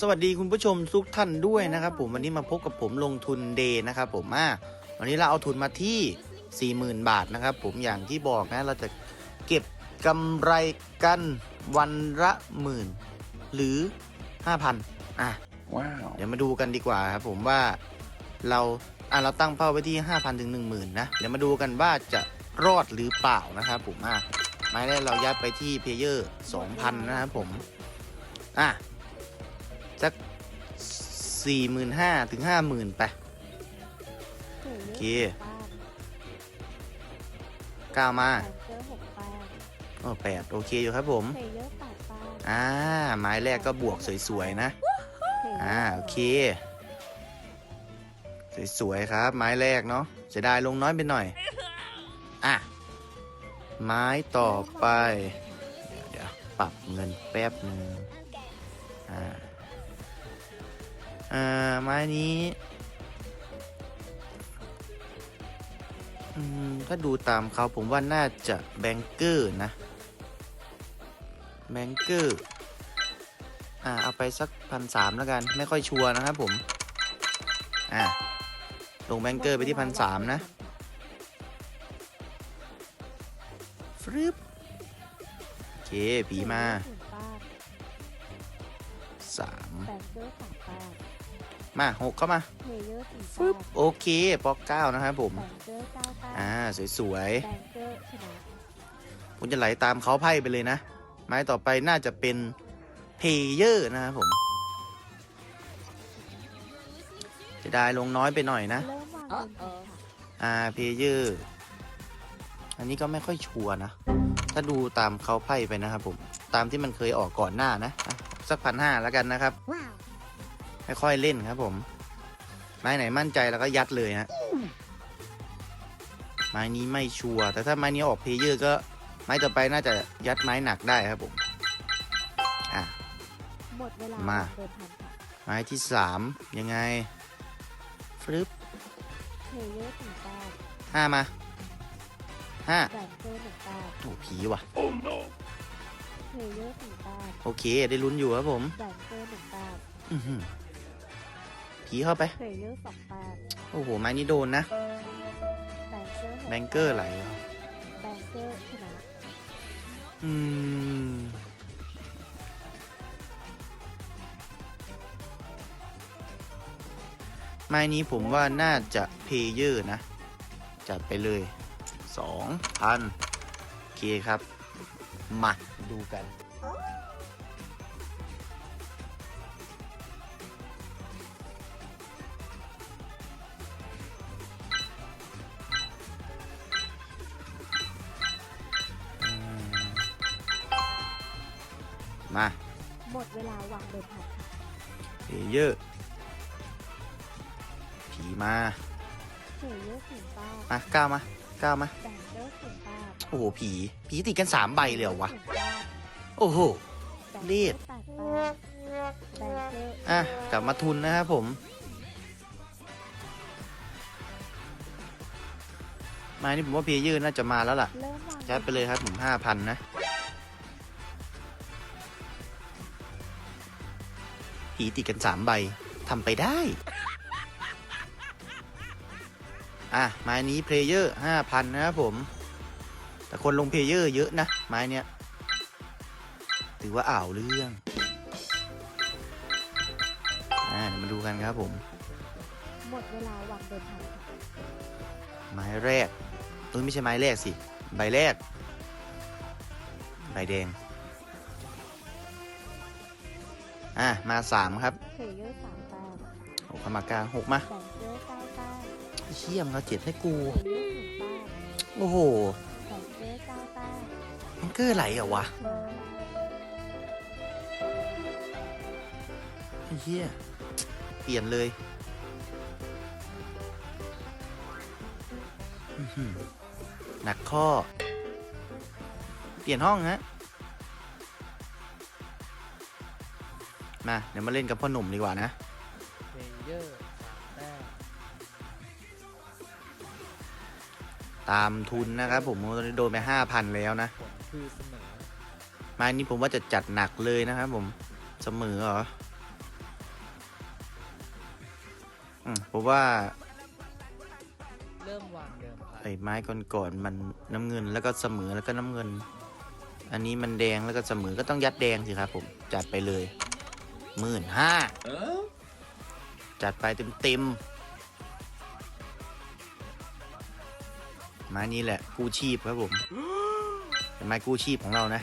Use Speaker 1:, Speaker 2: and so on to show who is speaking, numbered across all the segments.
Speaker 1: สวัสดีคุณผู้ชมทุกท่านด้วยนะครับผมวันนี้มาพบกับผมลงทุนเดย์นะครับผมอ่าวันนี้เราเอาทุนมาที่ 40,000 บาทนะครับผมอย่างที่บอกนะเราจะเก็บกำไรกันวันละหมื่นหรือ 5,000อะ
Speaker 2: ว้าว
Speaker 1: เดี๋ยวมาดูกันดีกว่าครับผมว่าเราอะเราตั้งเป้าไว้ที่ 5,000 ถึง 10,000 นะเดี๋ยวมาดูกันว่าจะรอดหรือเปล่านะครับผมอะไม้แรกเรายัดไปที่เพลเยอร์ 2,000 นะครับผมอะ สัก45,000ถึง50,000ไป
Speaker 3: โอ
Speaker 1: เคก้าวมา
Speaker 3: เจอหกแปด
Speaker 1: โอ้แปดโอเคอยู่ครับผม
Speaker 3: เพลเยอร์แปดแปด
Speaker 1: อ่า ไม้แรกก็บวกสวยๆนะ อ่า โอเค สวยๆครับ ไม้แรกเนาะจะได้ลงน้อยไปหน่อย อะ ไม้ต่อไป เดี๋ยวเดี๋ยวปรับเงินแป๊บหนึงอ่า อ่าไม้นี้ถ้าดูตามเขาผมว่าน่าจะแบงเกอร์นะ แบงเกอร์ อ่า เอาไปสักพันสามแล้วกัน ไม่ค่อยชัวร์นะครับผม อ่า ลงแบงเกอร์ไปที่พันสามนะฟรึบโอเค ผีมาสาม
Speaker 3: แบงเกอร์สามแปด
Speaker 1: มาหกเข้ามา
Speaker 3: เพลเยอร์สี่
Speaker 1: ฟึบโอเคปอกเก้านะครับผม
Speaker 3: แบงเกอร์เก้าแปด
Speaker 1: อ่าสวย
Speaker 3: แบงเกอร์ชนะ
Speaker 1: ๆผมจะไหลตามเขาไพ่ไปเลยนะ ไม้ต่อไปน่าจะเป็นเพเยอร์นะครับผมจะได้ลงน้อยไปหน่อยนะ
Speaker 3: เริ่มวางบนแผ่นค่ะ
Speaker 1: อ่าเพเยอร์อันนี้ก็ไม่ค่อยชัวร์นะ ถ้าดูตามเขาไพ่ไปนะครับผม ตามที่มันเคยออกก่อนหน้านะอะสักพันห้าแล้วกันนะครับ
Speaker 3: ว้าว
Speaker 1: ไม่ ค่อยเล่นครับผม ไม้ไหนมั่นใจแล้วก็ยัดเลยฮะ ไม้นี้ไม่ชัวร์ แต่ถ้าไม้นี้ออกเพเยอร์ก็ไม้ต่อไปน่าจะยัดไม้หนักได้ครับผม อะ
Speaker 3: หมดเวลา
Speaker 1: มา
Speaker 3: วงเดิมพันค่ะ
Speaker 1: ไม้ที่สามยังไงฟลึบ
Speaker 3: เพลเยอร์สี่แปด
Speaker 1: ห้ามาห้า
Speaker 3: แบงเกอร์หนึ่งแปด
Speaker 1: โอ้ผีว่ะ
Speaker 2: โอ้ no
Speaker 3: เพลเยอร์สี่แปด
Speaker 1: โอเค ได้ลุ้นอยู่ครับผม
Speaker 3: แบงเกอร์หนึ่งแปด
Speaker 1: อื้อหือ ผีเข้าไป
Speaker 3: เพลเยอร์สองแปด
Speaker 1: โอ้โห ไม้นี้โดนนะ
Speaker 3: แบงเกอร์
Speaker 1: แบงเกอร์ไหลเหรอ
Speaker 3: แบงเกอร์ชนะ
Speaker 1: อืม ไม้นี้ผมว่าน่าจะเพเยอร์นะ จัดไปเลยสองพันโอเคครับ มาดูกัน มา
Speaker 3: หมดเวลาวางเดิมพันค่ะ
Speaker 1: เพเยอร์ผีมา
Speaker 3: เพลเยอร์สี่แปด
Speaker 1: มาก้าวมาก้าวมา
Speaker 3: แบงเกอร์ศูนย์แปด
Speaker 1: โอ้โหผี ผีติดกันสามใบเลยเหรอวะ
Speaker 3: ศูนย์แปด
Speaker 1: โอ้โห
Speaker 3: แบง
Speaker 1: เล
Speaker 3: เกอ
Speaker 1: ข
Speaker 3: ร์แปดแปดแบงเกอร์
Speaker 1: อะกลับมาทุนนะครับผมไมานี่ผมว่าเพเยอร์น่าจะมาแล้วล่ะ
Speaker 3: เริ่มวาง
Speaker 1: ยัดไปเลยครับผมห้าพันนะ ผีติดกันสามใบทำไปได้ อะ ไม้นี้เพลเยอร์ห้าพันนะครับผม แต่คนลงเพลเยอร์เยอะนะ ไม้เนี้ยถือว่าอ่าวเรื่อง อ่าเดี๋ยวมาดูกันครับผม
Speaker 3: หมดเวลาวางเดิมพันค่ะ
Speaker 1: ไม้แรกเอ้ยไม่ใช่ไม้แรกสิ ใบแรก ใบแดง อะมาสามครับ
Speaker 3: เพลเยอร์สามแปด
Speaker 1: โอ้เข้ามากลางหกมา
Speaker 3: แบงเกอร์เก้าแปด
Speaker 1: เชี่ยมเขาเจ็ดให้กู
Speaker 3: เพลเยอร์ศูนย์แปด
Speaker 1: โอ้โห
Speaker 3: แบงเกอร์เก้าแปด
Speaker 1: มันเกอร์ไหลเหรอวะไอ้เฮียเปลี่ยนเลยอื้อหือหนักข้อ เปลี่ยนห้องฮะ มาเดี๋ยวมาเล่นกับพ่อหนุ่มดีกว่านะ
Speaker 2: เพลเยอร์สามแต้ม
Speaker 1: ตามทุนนะครับผมตอนนี้โดนไปห้าพันแล้วนะ
Speaker 2: ผลคือเสมอ
Speaker 1: ไมานี้ผมว่าจะจัดหนักเลยนะครับผมเสมอเหรออืมผมว่า
Speaker 2: เริ่มวางเดิมพัน
Speaker 1: ไอ้ไม้ก่อนๆมันน้ำเงินแล้วก็เสมอแล้วก็น้ำเงิน อันนี้มันแดงแล้วก็เสมอก็ต้องยัดแดงสิครับผมจัดไปเลย หมื่นห้าจัดไปเต็มเต็มๆไม้นี้แหละ กู้ชีพครับผม เป็นไม้กู้ชีพของเรานะ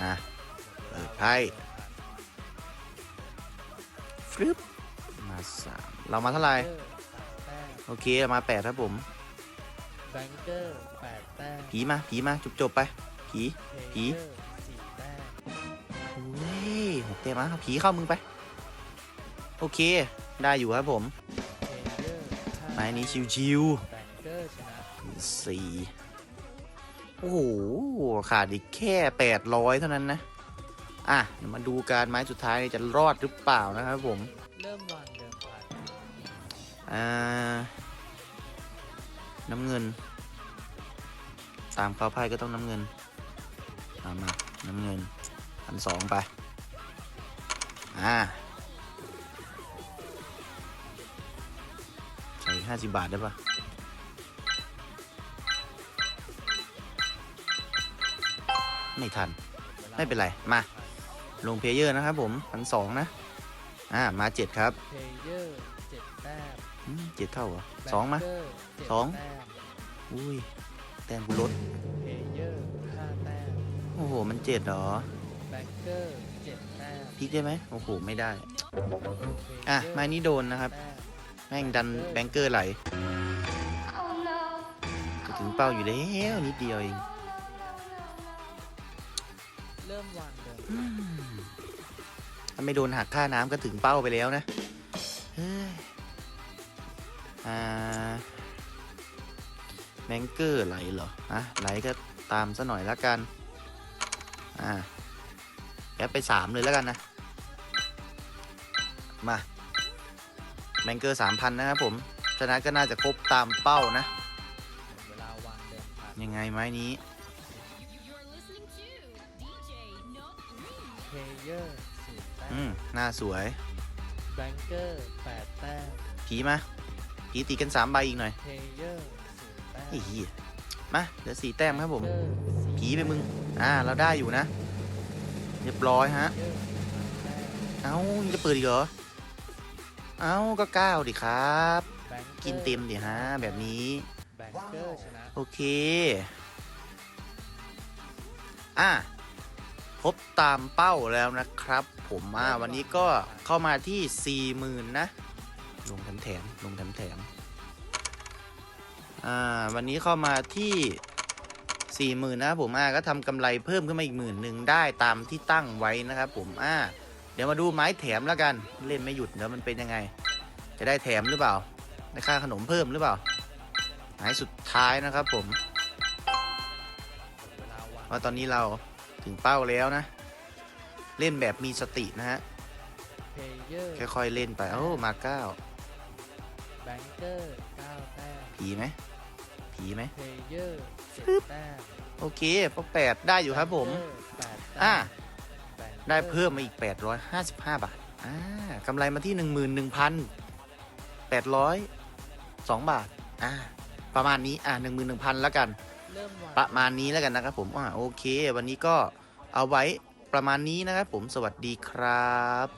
Speaker 1: อะเปิดไพ่ฟึบมาสามเรามาเท่าไหร่
Speaker 2: เกอร์สามแต้ม
Speaker 1: โอเค มาแปดครับผม
Speaker 2: แบงเกอร์แปดแต้ม
Speaker 1: ผีมา ผีมา จบจบๆไป ผี
Speaker 2: เพ
Speaker 1: ผี
Speaker 2: ย
Speaker 1: หกเต็มอะผีเข้ามึงไป โอเค ได้อยู่ครับผม
Speaker 2: เพลเยอร์ห้า
Speaker 1: ไม้นี้
Speaker 2: แต้ม
Speaker 1: ชิว
Speaker 2: แบงเกอร์ชนะ
Speaker 1: ๆสี่โอ้โห ขาดอีกแค่แปดร้อยเท่านั้นนะ อะเดี๋ยวมาดูการไม้สุดท้ายจะรอดหรือเปล่านะครับผม
Speaker 2: เริ่มวางเดิมพัน
Speaker 1: อ่า น้ำเงิน ตามเขาไพ่ก็ต้องน้ำเงินเอามา น้ำเงินพันสองไป อ่าใส่ห้าสิบบาทได้ปะไม่ทัน ไม่เป็นไร มา ลงเพลเยอร์นะครับผมพันสองนะ อ่า มาเจ็ดครับ
Speaker 2: เพลเยอร์เจ็ดแต้ม
Speaker 1: อืมเจ็ดเท่าเหรอ
Speaker 2: แบ
Speaker 1: สองมา
Speaker 2: เกร์เจ็ด
Speaker 1: สอง
Speaker 2: แต้ม
Speaker 1: อุ้ย แต้มกูลด
Speaker 2: เพลเยอร์ห้าแต้ม
Speaker 1: โอ้โห มันเจ็ดเหรอ
Speaker 2: แบงเกอร์
Speaker 1: ทิกได้ไหมโอ้โห ไม่ได้ อะไม้นี้โดนนะครับ
Speaker 2: แม่
Speaker 1: งดันแบงเกอร์ไหลจะถึงเป้าอยู่แล้วนิดเดียวเอง
Speaker 2: เริ่มวางเดิม
Speaker 1: อืมถ้าไม่โดนหักค่าน้ำก็ถึงเป้าไปแล้วนะอ่าแบงเกอร์ไหลเหรออะไหลก็ตามซะหน่อยละกัน อ่าแอปไปสามเลยแล้วกันนะ มาแบงเกอร์สามพันนะครับผม ชนะก็น่าจะครบตามเป้านะ
Speaker 2: เวลาวางเดิมพัน
Speaker 1: ยังไงไม้นี้
Speaker 2: เพลเยอร์สี่แต้
Speaker 1: อื
Speaker 2: ม
Speaker 1: มหน้าสวย
Speaker 2: แบงเกอร์แปดแต้ม
Speaker 1: ผีมาผีตีกันสามใบอีกหน่อย
Speaker 2: เพลเยอร์ศูนย์แต้ม
Speaker 1: ไอ้เหี้ยมาเหลือสี่แต้มครับผม
Speaker 2: แบงเกอร์สี่
Speaker 1: ผีไปมึง อ่า เราได้อยู่นะ เรียบร้อยฮะ
Speaker 2: เพลเยอร์สามแต้ม
Speaker 1: เอ้ายังจะเปิดอีกเหรอ เอ้าก็เก้าดิครับ
Speaker 2: แบงอร์
Speaker 1: กินเต็มดิฮะ แบบนี้
Speaker 2: แบงเกอร์ชนะ
Speaker 1: โอเค อะครบตามเป้าแล้วนะครับ ผมอ่าวันนี้ก็เข้ามาที่ 40,000 นะ ลงแถมแถมๆลงแถมแถมๆอ่า วันนี้เข้ามาที่ 40,000 นะครับผมอ่าก็ทำกำไรเพิ่มขึ้นมาอีกหมื่นหนึ่งได้ตามที่ตั้งไว้นะครับผมอ่า เดี๋ยวมาดูไม้แถมแล้วกัน เล่นไม่หยุดเดี๋ยวมันเป็นยังไง จะได้แถมหรือเปล่าได้ค่าขนมเพิ่มหรือเปล่าหมายสุดท้ายนะครับผม
Speaker 2: เวลาวาง
Speaker 1: ว่าตอนนี้เราถึงเป้าแล้วนะ เล่นแบบมีสตินะฮะ
Speaker 2: เพลเยอร์
Speaker 1: ค่อยๆเล่นไปโอ้มาเก้า
Speaker 2: แบงเกอร์เก้าแต้ม
Speaker 1: ผีไหมผีไหม
Speaker 2: เพลเยอร์เจ็ดแต้ม
Speaker 1: โอเคพอแปดได้อยู่ครับผม
Speaker 2: แบงเกอร์แปดแต้ม
Speaker 1: อ่า
Speaker 2: แบงกอร์
Speaker 1: ได้เพิ่มมาอีก 855 บาทอ่ากำไรมาที่ 11,802 บาทอ่าประมาณนี้อ่า11,000 แล้วกัน
Speaker 2: เริ่มวาง
Speaker 1: ประมาณนี้แล้วกันนะครับผมอ่าโอเค วันนี้ก็เอาไว้ประมาณนี้นะครับผมสวัสดีครับ